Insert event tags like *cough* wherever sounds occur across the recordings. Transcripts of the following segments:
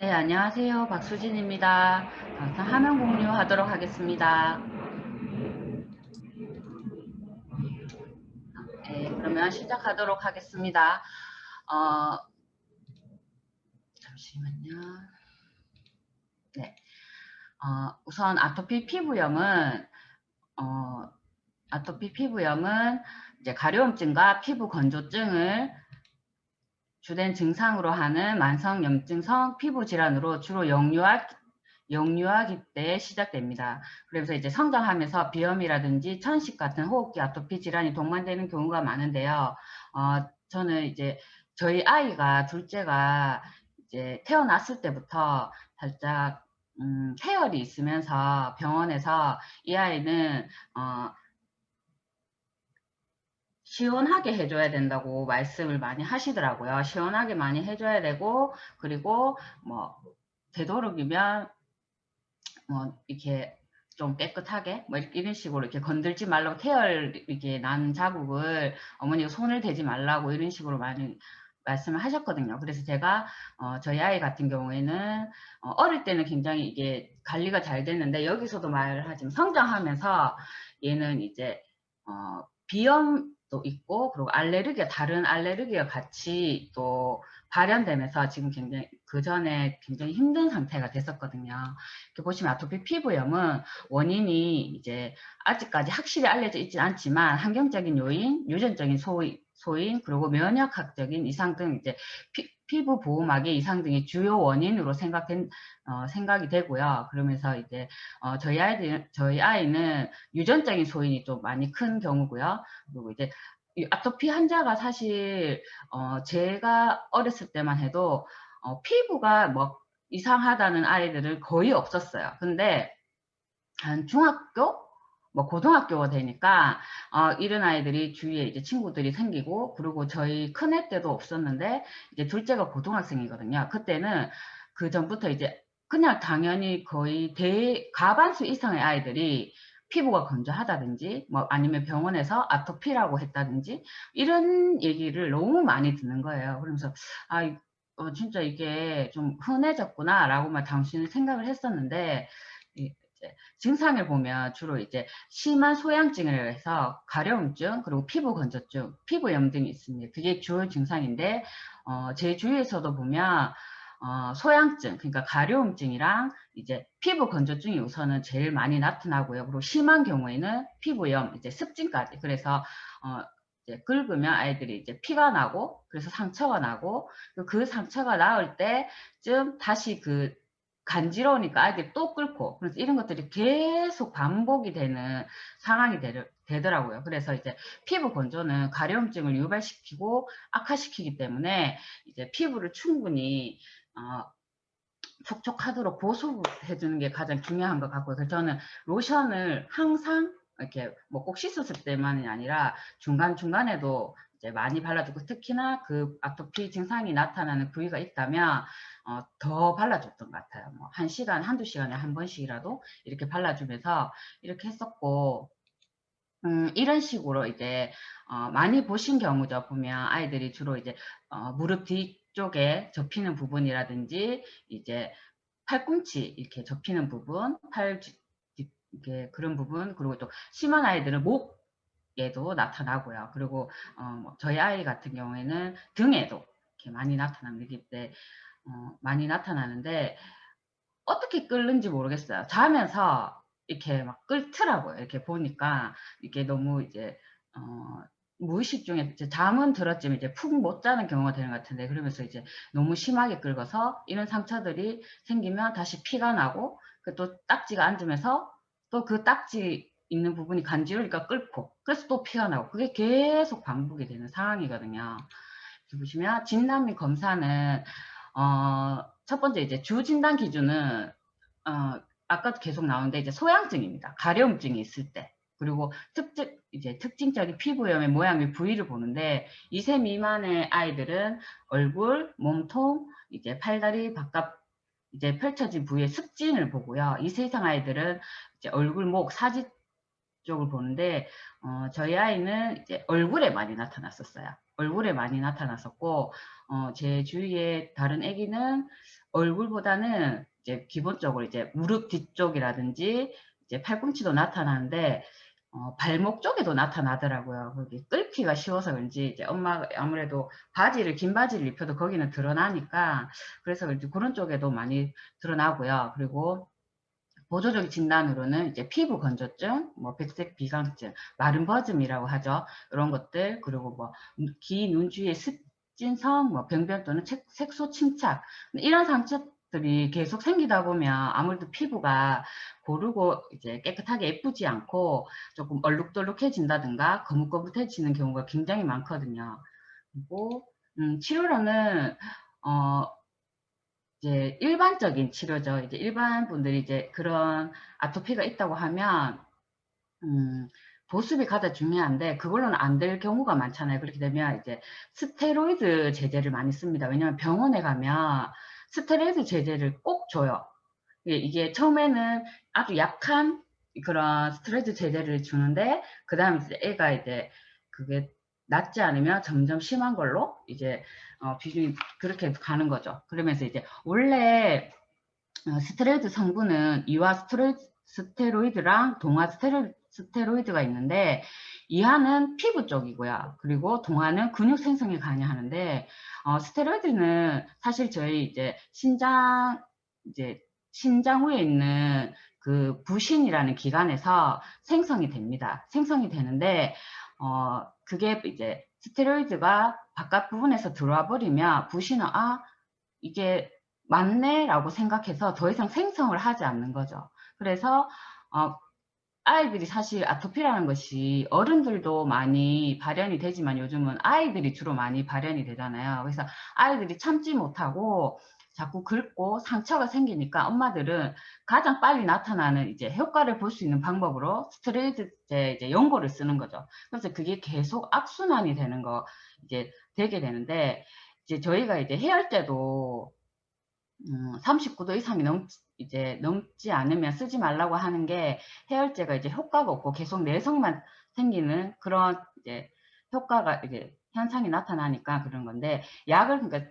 네, 안녕하세요. 박수진입니다. 방송 화면 공유하도록 하겠습니다. 네, 그러면 시작하도록 하겠습니다. 어, 잠시만요. 네, 어, 우선 아토피 피부염은 어, 아토피 피부염은 이제 가려움증과 피부 건조증을 주된 증상으로 하는 만성 염증성 피부 질환으로 주로 영유아 영유아 기 때 시작됩니다. 그래서 이제 성장하면서 비염이라든지 천식 같은 호흡기 아토피 질환이 동반되는 경우가 많은데요. 어, 저는 이제 저희 아이가 둘째가 이제 태어났을 때부터 살짝 음, 태열이 있으면서 병원에서 이 아이는 어, 시원하게 해줘야 된다고 말씀을 많이 하시더라고요. 시원하게 많이 해줘야 되고 그리고 뭐 되도록이면 뭐 이렇게 좀 깨끗하게 뭐 이런 식으로 이렇게 건들지 말라고 태열 이렇게 난 자국을 어머니가 손을 대지 말라고 이런 식으로 많이 말씀을 하셨거든요. 그래서 제가 어, 저희 아이 같은 경우에는 어, 릴 때는 굉장히 이게 관리가 잘 됐는데 여기서도 말하지만 성장하면서 얘는 이제 어, 비염 또 있고 그리고 알레르기가 다른 알레르기가 같이 또 발현되면서 지금 굉장히 그 전에 굉장히 힘든 상태가 됐었거든요. 이렇게 보시면 아토피 피부염은 원인이 이제 아직까지 확실히 알려져 있지 않지만 환경적인 요인, 유전적인 소인, 소인 그리고 면역학적인 이상 등 이제 피, 피부 보호막의 이상 등이 주요 원인으로 생각된 어, 생각이 되고요. 그러면서 이제 어, 저희 아이들 저희 아이는 유전적인 소인이 좀 많이 큰 경우고요. 그리고 이제 아토피 환자가 사실 어, 제가 어렸을 때만 해도 어, 피부가 뭐 이상하다는 아이들은 거의 없었어요. 근데 한 중학교 뭐 고등학교가 되니까 어, 이런 아이들이 주위에 이제 친구들이 생기고 그리고 저희 큰 애 때도 없었는데 이제 둘째가 고등학생이거든요. 그때는 그 전부터 이제 그냥 당연히 거의 대 과반수 이상의 아이들이 피부가 건조하다든지 뭐 아니면 병원에서 아토피라고 했다든지 이런 얘기를 너무 많이 듣는 거예요. 그러면서 아 어, 진짜 이게 좀 흔해졌구나 라고만 당시는 생각을 했었는데 증상을 보면 주로 이제 심한 소양증을 해서 가려움증 그리고 피부 건조증, 피부염 등이 있습니다. 그게 주요 증상인데 어, 제 주위에서도 보면 어, 소양증, 그러니까 가려움증이랑 이제 피부 건조증이 우선은 제일 많이 나타나고요. 그리고 심한 경우에는 피부염, 이제 습진까지. 그래서 어, 이제 긁으면 아이들이 이제 피가 나고 그래서 상처가 나고 그 상처가 나을 때쯤 다시 그 간지러우니까 아이들이 또 끓고 그래서 이런 것들이 계속 반복이 되는 상황이 되, 더라고요 그래서 이제 피부 건조는 가려움증을 유발시키고 악화시키기 때문에 이제 피부를 충분히 어, 촉촉하도록 보수해 주는 게 가장 중요한 것 같고요. 그래서 저는 로션을 항상 이렇게 뭐 꼭 씻었을 때만이 아니라 중간중간에도 이제 많이 발라주고 특히나 그 아토피 증상이 나타나는 부위가 있다면 어, 더 발라줬던 것 같아요. 뭐 한 시간, 한두 시간에 한 번씩이라도 이렇게 발라주면서 이렇게 했었고 음, 이런 식으로 이제 어, 많이 보신 경우죠. 보면 아이들이 주로 이제 어, 무릎 뒤쪽에 접히는 부분이라든지 이제 팔꿈치 이렇게 접히는 부분, 팔 이게 그런 부분 그리고 또 심한 아이들은 목 에도 나타나고요. 그리고 어, 뭐 저희 아이 같은 경우에는 등에도 이렇게 많이 나타납니다. 이때 어, 많이 나타나는데 어떻게 끓는지 모르겠어요. 자면서 이렇게 막 끓더라고요. 이렇게 보니까 이게 너무 이제 어, 무의식 중에 이제 잠은 들었지만 이제 푹 못 자는 경우가 되는 것 같은데 그러면서 이제 너무 심하게 긁어서 이런 상처들이 생기면 다시 피가 나고 그 또 딱지가 앉으면서 또 그 딱지 있는 부분이 간지러우니까 끓고 그래서 또 피가 나고 그게 계속 반복이 되는 상황이거든요. 보시면 진단및 검사는 어, 첫 번째 이제 주 진단 기준은 어, 아까도 계속 나오는데 이제 소양증입니다. 가려움증이 있을 때 그리고 특징 이제 특징적인 피부염의 모양 및 부위를 보는데 2세 미만의 아이들은 얼굴, 몸통, 이제 팔다리 바깥 이제 펼쳐진 부위의 습진을 보고요. 2세 이상 아이들은 이제 얼굴, 목, 사지 쪽을 보는데 어, 저희 아이는 이제 얼굴에 많이 나타났었어요. 얼굴에 많이 나타났었고 어, 제 주위에 다른 아기는 얼굴보다는 이제 기본적으로 이제 무릎 뒤쪽이라든지 이제 팔꿈치도 나타나는데 어, 발목 쪽에도 나타나더라고요. 거기 끓기가 쉬워서 그런지 이제 엄마가 아무래도 바지를 긴 바지를 입혀도 거기는 드러나니까 그래서 그런 쪽에도 많이 드러나고요. 그리고 보조적 진단으로는 이제 피부 건조증, 뭐 백색 비강증, 마른 버즘이라고 하죠. 이런 것들 그리고 뭐 귀, 눈 주위에 습진성, 뭐 병변 또는 색소 침착 이런 상처 들이 계속 생기다 보면 아무래도 피부가 고르고 이제 깨끗하게 예쁘지 않고 조금 얼룩덜룩해진다든가 거뭇거뭇해지는 경우가 굉장히 많거든요. 그리고 음, 치료로는 어, 이제 일반적인 치료죠. 이제 일반 분들이 이제 그런 아토피가 있다고 하면 음, 보습이 가장 중요한데 그걸로는 안 될 경우가 많잖아요. 그렇게 되면 이제 스테로이드 제제를 많이 씁니다. 왜냐하면 병원에 가면 스테로이드 제제를 꼭 줘요. 이게 처음에는 아주 약한 그런 스테로이드 제제를 주는데 그 다음에 이제 애가 이제 그게 낫지 않으면 점점 심한 걸로 이제 어, 비중이 그렇게 가는 거죠. 그러면서 이제 원래 어, 스테로이드 성분은 이와 스테로이드, 스테로이드랑 동화 스테로, 스테로이드가 있는데 이하는 피부 쪽이고요. 그리고 동화는 근육 생성에 관여하는데 어, 스테로이드는 사실 저희 이제 신장 이제 신장 후에 있는 그 부신이라는 기관에서 생성이 됩니다. 생성이 되는데 어 그게 이제 스테로이드가 바깥 부분에서 들어와 버리면 부신은 아 이게 맞네 라고 생각해서 더 이상 생성을 하지 않는 거죠. 그래서 어, 아이들이 사실 아토피라는 것이 어른들도 많이 발현이 되지만 요즘은 아이들이 주로 많이 발현이 되잖아요. 그래서 아이들이 참지 못하고 자꾸 긁고 상처가 생기니까 엄마들은 가장 빨리 나타나는 이제 효과를 볼 수 있는 방법으로 스트레이트 이제 연고를 쓰는 거죠. 그래서 그게 계속 악순환이 되는 거 이제 되게 되는데 이제 저희가 이제 해열제도 음, 39도 이상이 넘 이제 넘지 않으면 쓰지 말라고 하는 게 해열제가 이제 효과가 없고 계속 내성만 생기는 그런 이제 효과가 이제 현상이 나타나니까 그런 건데 약을 그러니까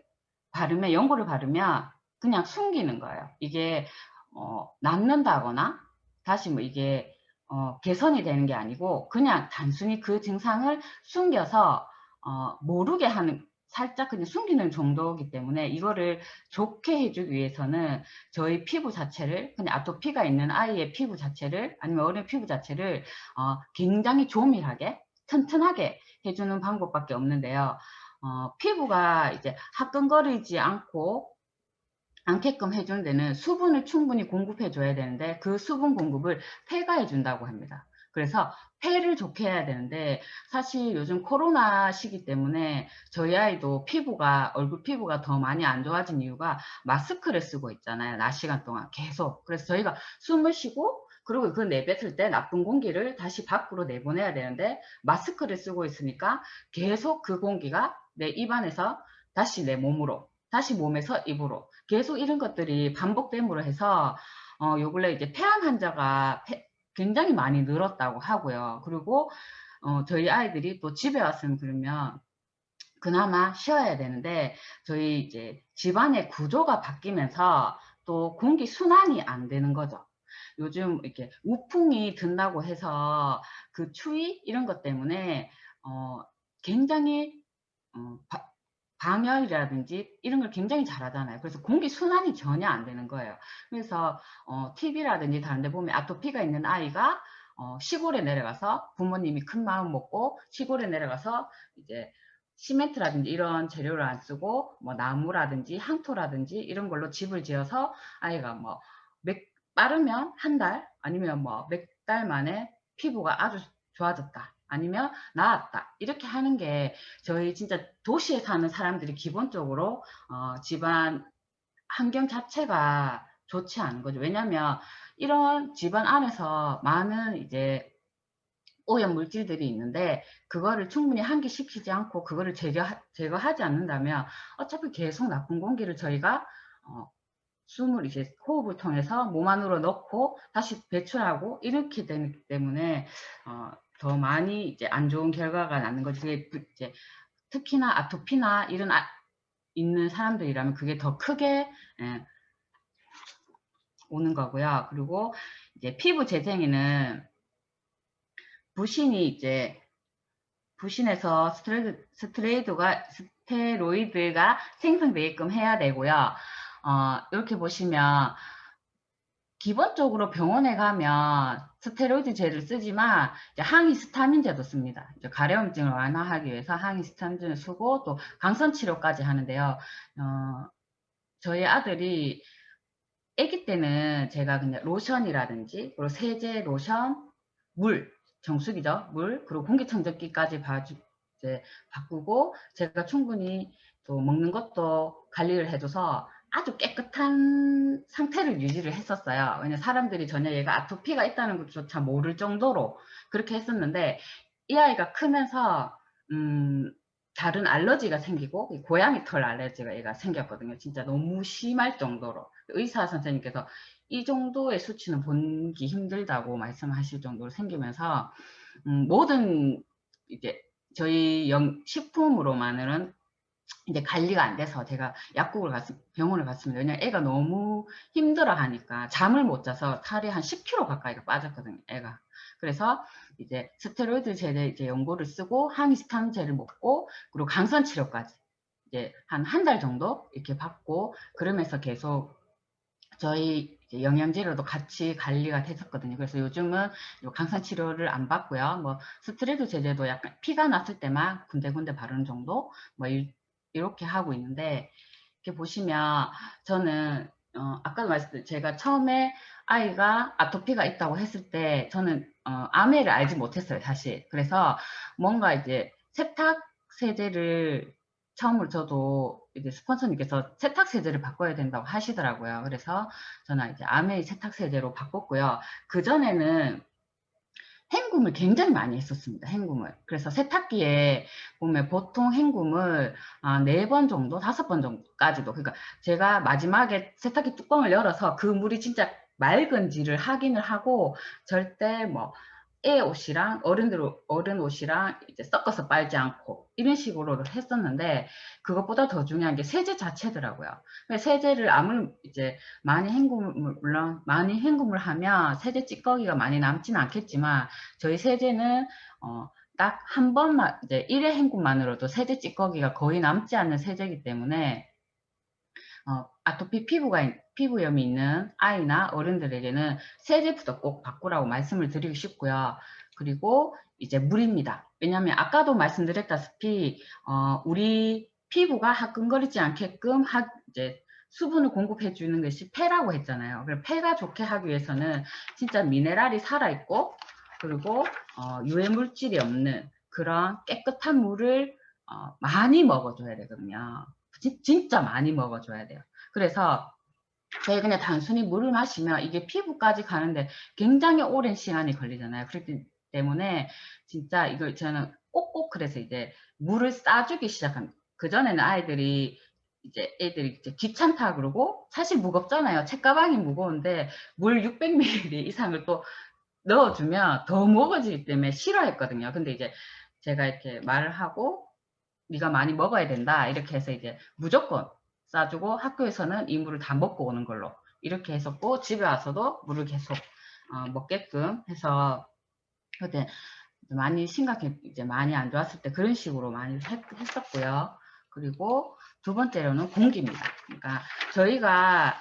바르면 연고를 바르면 그냥 숨기는 거예요. 이게 어, 낫는다거나 다시 뭐 이게 어, 개선이 되는 게 아니고 그냥 단순히 그 증상을 숨겨서 어, 모르게 하는 살짝 그냥 숨기는 정도이기 때문에 이거를 좋게 해주기 위해서는 저희 피부 자체를 그냥 아토피가 있는 아이의 피부 자체를 아니면 어린 피부 자체를 어, 굉장히 조밀하게 튼튼하게 해주는 방법밖에 없는데요. 어, 피부가 이제 화끈거리지 않고 않게끔 해주는 데는 수분을 충분히 공급해 줘야 되는데 그 수분 공급을 폐가 해준다고 합니다. 그래서 폐를 좋게 해야 되는데 사실 요즘 코로나 시기 때문에 저희 아이도 피부가 얼굴 피부가 더 많이 안 좋아진 이유가 마스크를 쓰고 있잖아요. 낮 시간 동안 계속. 그래서 저희가 숨을 쉬고 그리고 그 내뱉을 때 나쁜 공기를 다시 밖으로 내보내야 되는데 마스크를 쓰고 있으니까 계속 그 공기가 내 입안에서 다시 내 몸으로 다시 몸에서 입으로 계속 이런 것들이 반복됨으로 해서 어, 요 근래 이제 폐암 환자가 폐, 굉장히 많이 늘었다고 하고요. 그리고 어, 저희 아이들이 또 집에 왔으면 그러면 그나마 쉬어야 되는데 저희 이제 집안의 구조가 바뀌면서 또 공기 순환이 안 되는 거죠. 요즘 이렇게 우풍이 든다고 해서 그 추위 이런 것 때문에 어 굉장히 어 바, 방열이라든지 이런 걸 굉장히 잘하잖아요. 그래서 공기 순환이 전혀 안 되는 거예요. 그래서 어, TV라든지 다른 데 보면 아토피가 있는 아이가 어, 시골에 내려가서 부모님이 큰 마음 먹고 시골에 내려가서 이제 시멘트라든지 이런 재료를 안 쓰고 뭐 나무라든지 항토라든지 이런 걸로 집을 지어서 아이가 뭐 몇 빠르면 한 달 아니면 뭐 몇 달 만에 피부가 아주 좋아졌다. 아니면 나았다. 이렇게 하는 게 저희 진짜 도시에 사는 사람들이 기본적으로 어, 집안 환경 자체가 좋지 않은 거죠. 왜냐하면 이런 집안 안에서 많은 이제 오염 물질들이 있는데 그거를 충분히 환기시키지 않고 그거를 제거, 제거하지 않는다면 어차피 계속 나쁜 공기를 저희가 어, 숨을 이제 호흡을 통해서 몸 안으로 넣고 다시 배출하고 이렇게 되기 때문에 어, 더 많이 이제 안 좋은 결과가 나는 거지. 이제 특히나 아토피나 이런 아, 있는 사람들이라면 그게 더 크게 예, 오는 거고요. 그리고 이제 피부 재생에는 부신이 이제 부신에서 스테로이드, 스테로이드가 스테로이드가 생성되게끔 해야 되고요. 어, 이렇게 보시면 기본적으로 병원에 가면 스테로이드 제를 쓰지만 항히스타민제도 씁니다. 가려움증을 완화하기 위해서 항히스타민제를 쓰고 또 강선 치료까지 하는데요. 어, 저희 아들이 아기 때는 제가 그냥 로션이라든지 그리고 세제, 로션, 물, 정수기죠. 물, 그리고 공기청정기까지 봐주, 이제 바꾸고 제가 충분히 또 먹는 것도 관리를 해줘서 아주 깨끗한 상태를 유지를 했었어요. 왜냐 사람들이 전혀 얘가 아토피가 있다는 것조차 모를 정도로 그렇게 했었는데 이 아이가 크면서 음, 다른 알러지가 생기고 고양이 털 알러지가 얘가 생겼거든요. 진짜 너무 심할 정도로 의사 선생님께서 이 정도의 수치는 본기 힘들다고 말씀하실 정도로 생기면서 음, 모든 이제 저희 영, 식품으로만은 이제 관리가 안 돼서 제가 약국을 갔, 병원을 갔습니다. 왜냐면 애가 너무 힘들어 하니까 잠을 못 자서 살이 한 10kg 가까이가 빠졌거든요. 애가. 그래서 이제 스테로이드 제제 이제 연고를 쓰고 항히스타민제를 먹고 그리고 강선 치료까지 이제 한 한 달 정도 이렇게 받고 그러면서 계속 저희 영양제로도 같이 관리가 됐었거든요. 그래서 요즘은 강산 치료를 안 받고요. 뭐 스트레스 제제도 약간 피가 났을 때만 군데군데 바르는 정도 뭐 이렇게 하고 있는데 이렇게 보시면 저는 어, 아까도 말씀드린 제가 처음에 아이가 아토피가 있다고 했을 때 저는 어, 아메를 알지 못했어요 사실. 그래서 뭔가 이제 세탁 세제를 처음으로 저도 이제 스폰서님께서 세탁 세제를 바꿔야 된다고 하시더라고요. 그래서 저는 이제 아메 세탁 세제로 바꿨고요. 그 전에는 헹굼을 굉장히 많이 했었습니다. 헹굼을. 그래서 세탁기에 보면 보통 헹굼을 아, 네번 정도, 다섯 번 정도까지도. 그러니까 제가 마지막에 세탁기 뚜껑을 열어서 그 물이 진짜 맑은지를 확인을 하고 절대 뭐 애 옷이랑 어른들 어른 옷이랑 이제 섞어서 빨지 않고 이런 식으로 했었는데 그것보다 더 중요한 게 세제 자체더라고요. 세제를 아무리 이제 많이 헹굼을 물론 많이 헹굼을 하면 세제 찌꺼기가 많이 남지는 않겠지만 저희 세제는 어, 딱 한 번만 이제 1회 헹굼만으로도 세제 찌꺼기가 거의 남지 않는 세제이기 때문에 어, 아토피 피부가 피부염이 있는 아이나 어른들에게는 세제부터 꼭 바꾸라고 말씀을 드리고 싶고요. 그리고 이제 물입니다. 왜냐하면 아까도 말씀드렸다시피 어, 우리 피부가 화끈거리지 않게끔 하, 이제 수분을 공급해 주는 것이 폐라고 했잖아요. 그래서 폐가 좋게 하기 위해서는 진짜 미네랄이 살아있고 그리고 어, 유해 물질이 없는 그런 깨끗한 물을 어, 많이 먹어줘야 되거든요. 지, 진짜 많이 먹어줘야 돼요. 그래서 저희 그냥 단순히 물을 마시면 이게 피부까지 가는데 굉장히 오랜 시간이 걸리잖아요. 그렇기 때문에 진짜 이걸 저는 꼭꼭 그래서 이제 물을 싸주기 시작한 그전에는 아이들이 이제 애들이 이제 귀찮다 그러고 사실 무겁잖아요. 책가방이 무거운데 물 600ml 이상을 또 넣어주면 더 무거워지기 때문에 싫어했거든요. 근데 이제 제가 이렇게 말을 하고 네가 많이 먹어야 된다 이렇게 해서 이제 무조건 싸주고 학교에서는 이 물을 다 먹고 오는 걸로 이렇게 했었고 집에 와서도 물을 계속 어, 먹게끔 해서 그때 많이 심각해 이제 많이 안 좋았을 때 그런 식으로 많이 했, 했었고요. 그리고 두 번째로는 공기입니다. 그러니까 저희가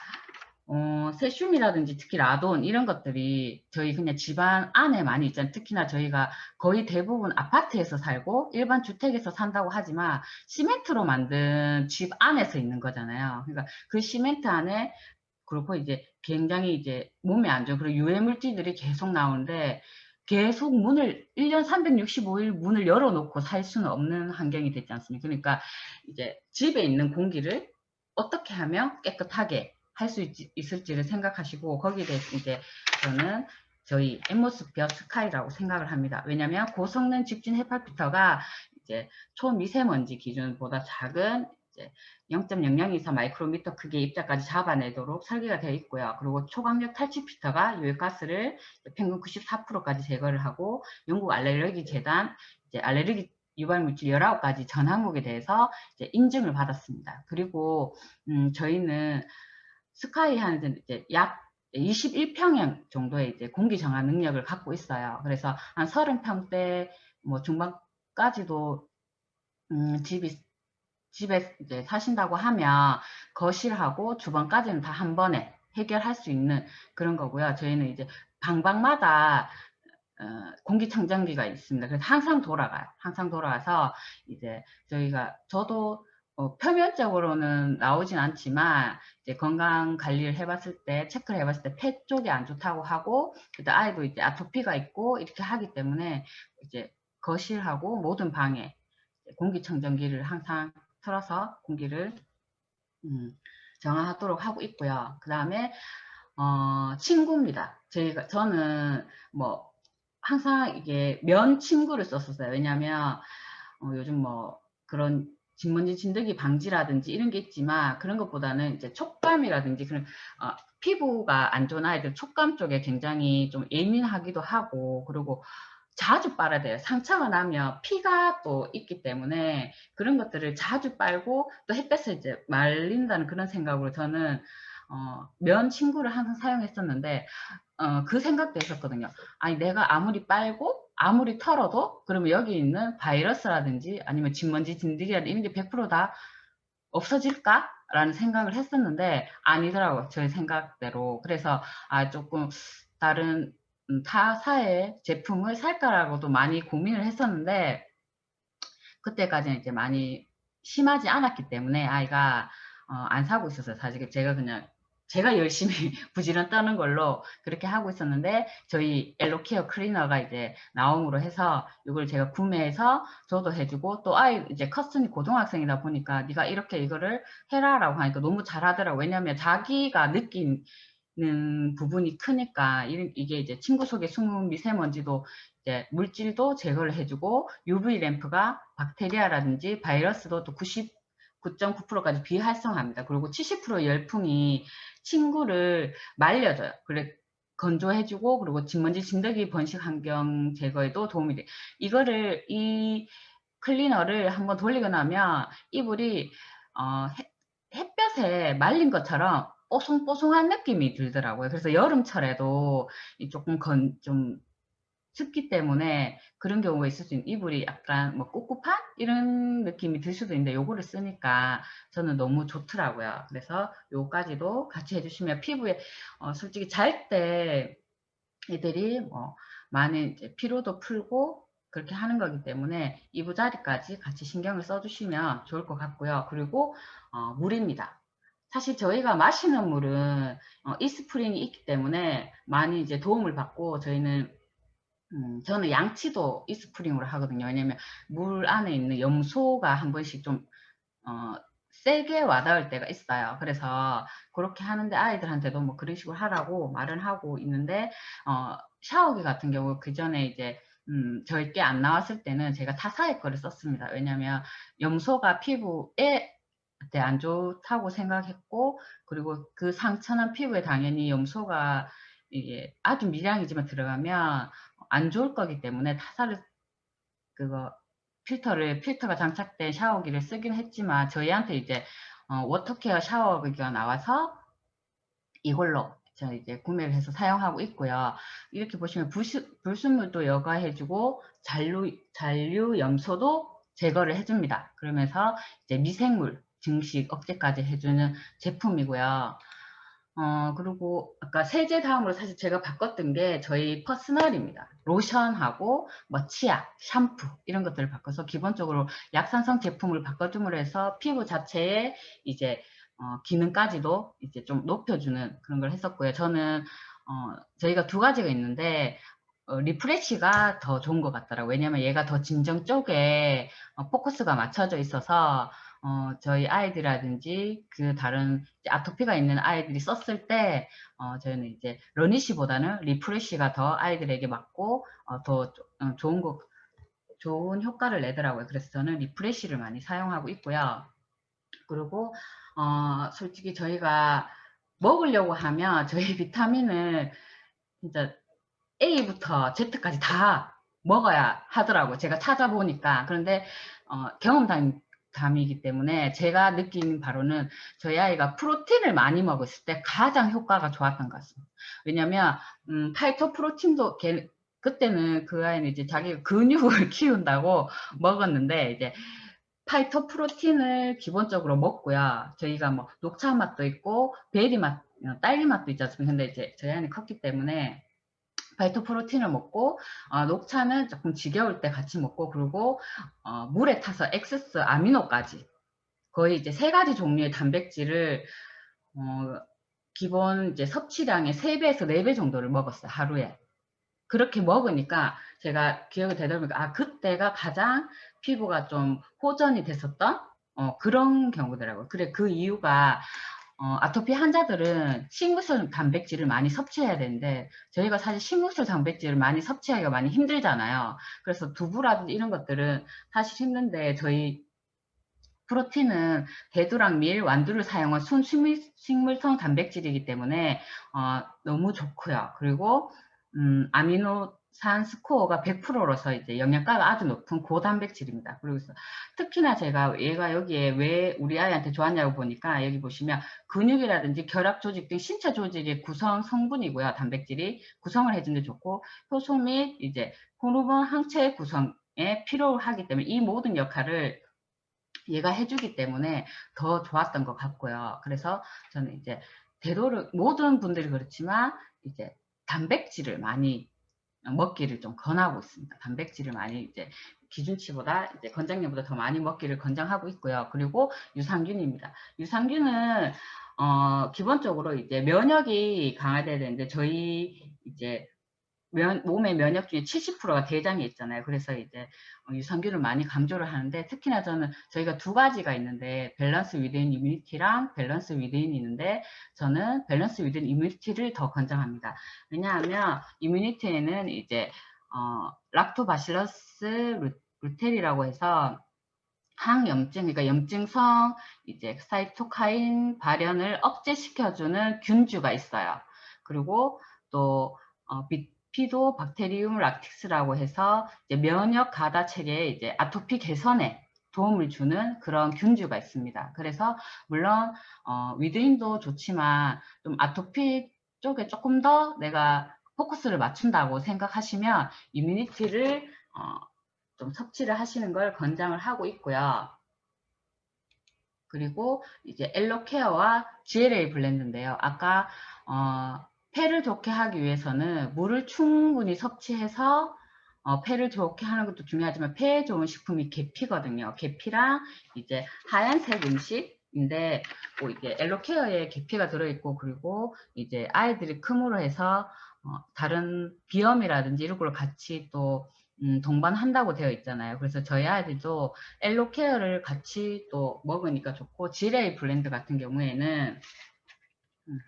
어, 세슘이라든지 특히 라돈 이런 것들이 저희 그냥 집안 안에 많이 있잖아요. 특히나 저희가 거의 대부분 아파트에서 살고 일반 주택에서 산다고 하지만 시멘트로 만든 집 안에서 있는 거잖아요. 그러니까 그 시멘트 안에 그렇고 이제 굉장히 이제 몸에 안 좋은 그리고 유해 물질들이 계속 나오는데 계속 문을 1년 365일 문을 열어놓고 살 수는 없는 환경이 됐지 않습니까? 그러니까 이제 집에 있는 공기를 어떻게 하면 깨끗하게 할 수 있을지를 생각하시고 거기에 대해서 이제 저는 저희 엠모스피어 스카이라고 생각을 합니다. 왜냐하면 고성능 집진 헤파피터가 이제 초미세먼지 기준보다 작은 이제 0.0024 마이크로미터 크기의 입자까지 잡아내도록 설계가 되어 있고요. 그리고 초강력 탈취 피터가 유해가스를 평균 94%까지 제거를 하고 영국 알레르기 재단 이제 알레르기 유발 물질 19가지 전 항목에 대해서 이제 인증을 받았습니다. 그리고 음, 저희는 스카이 하는 이제 약 21평형 정도의 이제 공기 정화 능력을 갖고 있어요. 그래서 한 30평대 뭐 중반까지도 음, 집이 집에 이제 사신다고 하면 거실하고 주방까지는 다 한 번에 해결할 수 있는 그런 거고요. 저희는 이제 방방마다 어, 공기청정기가 있습니다. 그래서 항상 돌아가요. 항상 돌아가서 이제 저희가 저도 어, 표면적으로는 나오진 않지만 이제 건강 관리를 해봤을 때 체크를 해봤을 때 폐 쪽이 안 좋다고 하고 그때 아이도 이제 아토피가 있고 이렇게 하기 때문에 이제 거실하고 모든 방에 공기청정기를 항상 틀어서 공기를 음, 정화하도록 하고 있고요. 그 다음에 어, 친구입니다. 저희가 저는 뭐 항상 이게 면 침구를 썼었어요. 왜냐하면 어, 요즘 뭐 그런 진먼지 진드기 방지라든지 이런 게 있지만 그런 것보다는 이제 촉감이라든지 그런 어, 피부가 안 좋은 아이들 촉감 쪽에 굉장히 좀 예민하기도 하고 그리고 자주 빨아야 돼요. 상처가 나면 피가 또 있기 때문에 그런 것들을 자주 빨고 또 햇볕에 이제 말린다는 그런 생각으로 저는 어, 면 친구를 항상 사용했었는데 어, 그 생각도 했었거든요. 아니 내가 아무리 빨고 아무리 털어도 그러면 여기 있는 바이러스라든지 아니면 진먼지 진드기라든지 이런 게 100%다 없어질까? 라는 생각을 했었는데 아니더라고요. 저의 생각대로. 그래서 아 조금 다른 음, 타사의 제품을 살까라고도 많이 고민을 했었는데 그때까지는 이제 많이 심하지 않았기 때문에 아이가 어, 안 사고 있었어요. 사실 제가 그냥 제가 열심히 *laughs* 부지런 떠는 걸로 그렇게 하고 있었는데 저희 엘로케어 클리너가 이제 나옴으로 해서 이걸 제가 구매해서 저도 해주고 또 아이 이제 커슨이 고등학생이다 보니까 네가 이렇게 이거를 해라 라고 하니까 너무 잘하더라고. 왜냐하면 자기가 느낀 부분이 크니까 이게 이제 친구 속에 숨은 미세먼지도 이제 물질도 제거를 해주고 UV 램프가 박테리아라든지 바이러스도 또 99.9%까지 비활성화합니다. 그리고 70% 열풍이 친구를 말려줘요. 그래 건조해주고 그리고 진먼지 진드기 번식 환경 제거에도 도움이 돼. 이거를 이 클리너를 한번 돌리고 나면 이불이 어, 햇볕에 말린 것처럼 뽀송뽀송한 느낌이 들더라고요. 그래서 여름철에도 조금 건, 좀 습기 때문에 그런 경우가 있을 수 있는 이불이 약간 뭐 꿉꿉한 이런 느낌이 들 수도 있는데 요거를 쓰니까 저는 너무 좋더라고요. 그래서 요까지도 같이 해주시면 피부에 어, 솔직히 잘 때 애들이 뭐 많은 이제 피로도 풀고 그렇게 하는 거기 때문에 이부자리까지 같이 신경을 써주시면 좋을 것 같고요. 그리고 어, 물입니다. 사실 저희가 마시는 물은 어, 이스프링이 있기 때문에 많이 이제 도움을 받고 저희는 음, 저는 양치도 이스프링으로 하거든요. 왜냐면 물 안에 있는 염소가 한 번씩 좀 어, 세게 와닿을 때가 있어요. 그래서 그렇게 하는데 아이들한테도 뭐 그런 식으로 하라고 말은 하고 있는데 어, 샤워기 같은 경우 그 전에 이제 음, 저희 께안 나왔을 때는 제가 타사의 거를 썼습니다. 왜냐면 염소가 피부에 안 좋다고 생각했고 그리고 그 상처난 피부에 당연히 염소가 이게 아주 미량이지만 들어가면 안 좋을 거기 때문에 타사를 그거 필터를 필터가 장착된 샤워기를 쓰긴 했지만 저희한테 이제 어, 워터케어 샤워기가 나와서 이걸로 저 이제 구매를 해서 사용하고 있고요. 이렇게 보시면 불수, 불순물도 여과해주고 잔류 잔류 염소도 제거를 해줍니다. 그러면서 이제 미생물 증식 억제까지 해주는 제품이고요. 어, 그리고 아까 세제 다음으로 사실 제가 바꿨던 게 저희 퍼스널입니다. 로션하고 뭐 치약, 샴푸 이런 것들을 바꿔서 기본적으로 약산성 제품을 바꿔줌으로 해서 피부 자체에 이제 어, 기능까지도 이제 좀 높여주는 그런 걸 했었고요. 저는 어, 저희가 두 가지가 있는데 어, 리프레쉬가 더 좋은 것 같더라고요. 왜냐면 얘가 더 진정 쪽에 어, 포커스가 맞춰져 있어서 어, 저희 아이들이라든지 그 다른 아토피가 있는 아이들이 썼을 때 어, 저희는 이제 러니쉬보다는 리프레쉬가 더 아이들에게 맞고 어, 더 어, 좋은 거 좋은 효과를 내더라고요. 그래서 저는 리프레쉬를 많이 사용하고 있고요. 그리고 어, 솔직히 저희가 먹으려고 하면 저희 *laughs* 비타민을 진짜 A부터 Z까지 다 먹어야 하더라고. 제가 찾아보니까. 그런데 어, 경험담 담이기 때문에 제가 느낀 바로는 저희 아이가 프로틴을 많이 먹었을 때 가장 효과가 좋았던 것 같습니다. 왜냐면 음, 파이토 프로틴도 걔, 그때는 그 아이는 이제 자기 근육을 *laughs* 키운다고 먹었는데 이제 파이토 프로틴을 기본적으로 먹고요. 저희가 뭐 녹차 맛도 있고 베리 맛, 딸기 맛도 있지 않습니까? 근데 이제 저희 아이는 컸기 때문에 바이토 프로틴을 먹고 어, 녹차는 조금 지겨울 때 같이 먹고 그리고 어, 물에 타서 엑세스 아미노까지 거의 이제 세 가지 종류의 단백질을 어, 기본 이제 섭취량의 3배에서 4배 정도를 먹었어요 하루에. 그렇게 먹으니까 제가 기억이 되더라고요 아 그때가 가장 피부가 좀 호전이 됐었던 어, 그런 경우더라고요. 그래 그 이유가 어, 아토피 환자들은 식물성 단백질을 많이 섭취해야 되는데 저희가 사실 식물성 단백질을 많이 섭취하기가 많많이 힘들잖아요. 그래서 두부라든지 이런 것들은 사실 힘든데 저희 프로틴은 대두랑 밀, 완두를 사용한 순식물성 단백질이기 때문에 어, 너무 좋고요. 그리고 음, 아미노 산 스코어가 100%로서 이제 영양가가 아주 높은 고단백질입니다. 그리고 특히나 제가 얘가 여기에 왜 우리 아이한테 좋았냐고 보니까 여기 보시면 근육이라든지 결합 조직 등 신체 조직의 구성 성분이고요. 단백질이 구성을 해주는 데 좋고 효소 및 이제 호르몬 항체 구성에 필요하기 때문에 이 모든 역할을 얘가 해주기 때문에 더 좋았던 것 같고요. 그래서 저는 이제 되도록 모든 분들이 그렇지만 이제 단백질을 많이 먹기를 좀 권하고 있습니다. 단백질을 많이 이제 기준치보다 이제 권장량보다 더 많이 먹기를 권장하고 있고요. 그리고 유산균입니다. 유산균은 어 기본적으로 이제 면역이 강화돼야 되는데 저희 이제 면, 몸의 면역 중에 70%가 대장에 있잖아요. 그래서 이제 어, 유산균을 많이 강조를 하는데 특히나 저는 저희가 두 가지가 있는데 밸런스 위드인 이뮤니티랑 밸런스 위드인 있는데 저는 밸런스 위드인 이뮤니티를 더 권장합니다. 왜냐하면 이뮤니티에는 이제 어, 락토바실러스 루텔이라고 해서 항염증, 그러니까 염증성 이제 사이토카인 발현을 억제시켜주는 균주가 있어요. 그리고 또 어, 비, 피도 박테리움 락틱스라고 해서 면역 가다 체계에 이제 아토피 개선에 도움을 주는 그런 균주가 있습니다. 그래서 물론 어, 위드인도 좋지만 좀 아토피 쪽에 조금 더 내가 포커스를 맞춘다고 생각하시면 이뮤니티를 어, 좀 섭취를 하시는 걸 권장을 하고 있고요. 그리고 이제 엘로케어와 GLA 블렌드인데요. 아까 어, 폐를 좋게 하기 위해서는 물을 충분히 섭취해서 어, 폐를 좋게 하는 것도 중요하지만 폐에 좋은 식품이 계피거든요. 계피랑 이제 하얀색 음식인데 뭐 이게 엘로케어에 계피가 들어있고 그리고 이제 아이들이 크므로 해서 어, 다른 비염이라든지 이런 걸 같이 또 음, 동반한다고 되어 있잖아요. 그래서 저희 아이들도 엘로케어를 같이 또 먹으니까 좋고 지레이 블렌드 같은 경우에는 음,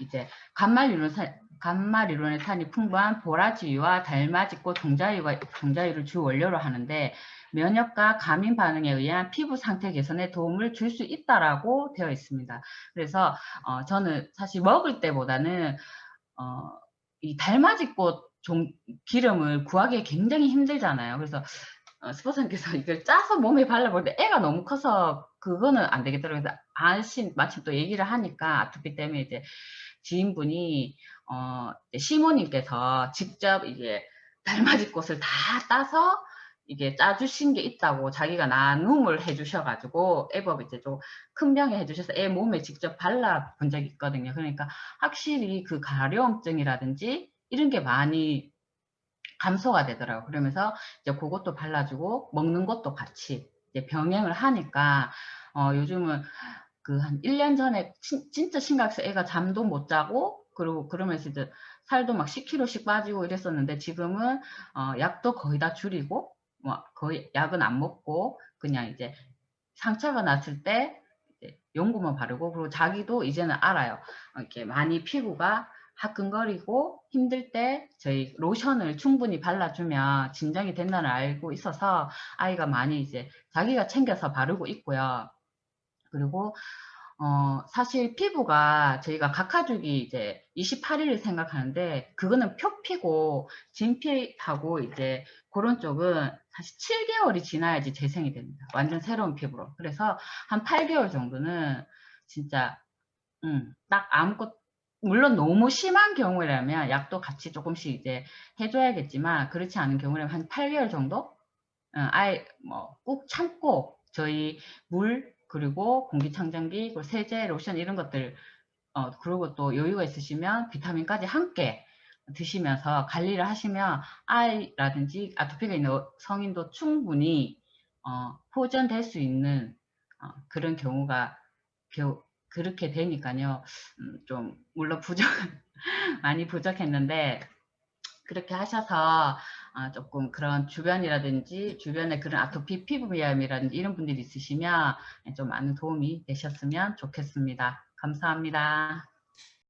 이제 간말이론 간말이론의 탄이 풍부한 보라지유와 달맞이꽃 종자유가 종자유를 주 원료로 하는데 면역과 감인 반응에 의한 피부 상태 개선에 도움을 줄 수 있다라고 되어 있습니다. 그래서 어, 저는 사실 먹을 때보다는 어, 이 달맞이꽃 종, 기름을 구하기 굉장히 힘들잖아요. 그래서 어, 스포츠님께서 이걸 짜서 몸에 발라볼 때 애가 너무 커서 그거는 안 되겠더라고요. 그래서 안심 마침 또 얘기를 하니까 아토피 때문에 이제 지인분이 어, 시모님께서 직접 이게 달맞이 꽃을 다 따서 이게 짜주신 게 있다고 자기가 나눔을 해주셔가지고 애법 이제 좀 큰 병에 해주셔서 애 몸에 직접 발라 본 적이 있거든요. 그러니까 확실히 그 가려움증이라든지 이런 게 많이 감소가 되더라고요. 그러면서 이제 그것도 발라주고 먹는 것도 같이 이제 병행을 하니까 어, 요즘은 그 한 1년 전에 치, 진짜 심각해서 애가 잠도 못 자고 그리고 그러면서 이제 살도 막 10kg씩 빠지고 이랬었는데 지금은 어, 약도 거의 다 줄이고 뭐 거의 약은 안 먹고 그냥 이제 상처가 났을 때 연고만 바르고 그리고 자기도 이제는 알아요. 이렇게 많이 피부가 화끈거리고 힘들 때 저희 로션을 충분히 발라주면 진정이 된다는 알고 있어서 아이가 많이 이제 자기가 챙겨서 바르고 있고요. 그리고 어, 사실 피부가 저희가 각하주기 이제 28일을 생각하는데 그거는 표피고 진피하고 이제 그런 쪽은 사실 7개월이 지나야지 재생이 됩니다. 완전 새로운 피부로. 그래서 한 8개월 정도는 진짜 음, 딱 아무것 물론 너무 심한 경우라면 약도 같이 조금씩 이제 해줘야겠지만 그렇지 않은 경우라면 한 8개월 정도 어, 아예 뭐 꾹 참고 저희 물 그리고 공기청정기, 세제, 로션 이런 것들 어, 그리고 또 여유가 있으시면 비타민까지 함께 드시면서 관리를 하시면 아이라든지 아토피가 있는 성인도 충분히 어, 호전될 수 있는 어, 그런 경우가 겨, 그렇게 되니까요. 음, 좀 물론 부족 *laughs* 많이 부족했는데 그렇게 하셔서 아, 조금 그런 주변이라든지 주변에 그런 아토피 피부 비염이라든지 이런 분들이 있으시면 좀 많은 도움이 되셨으면 좋겠습니다. 감사합니다.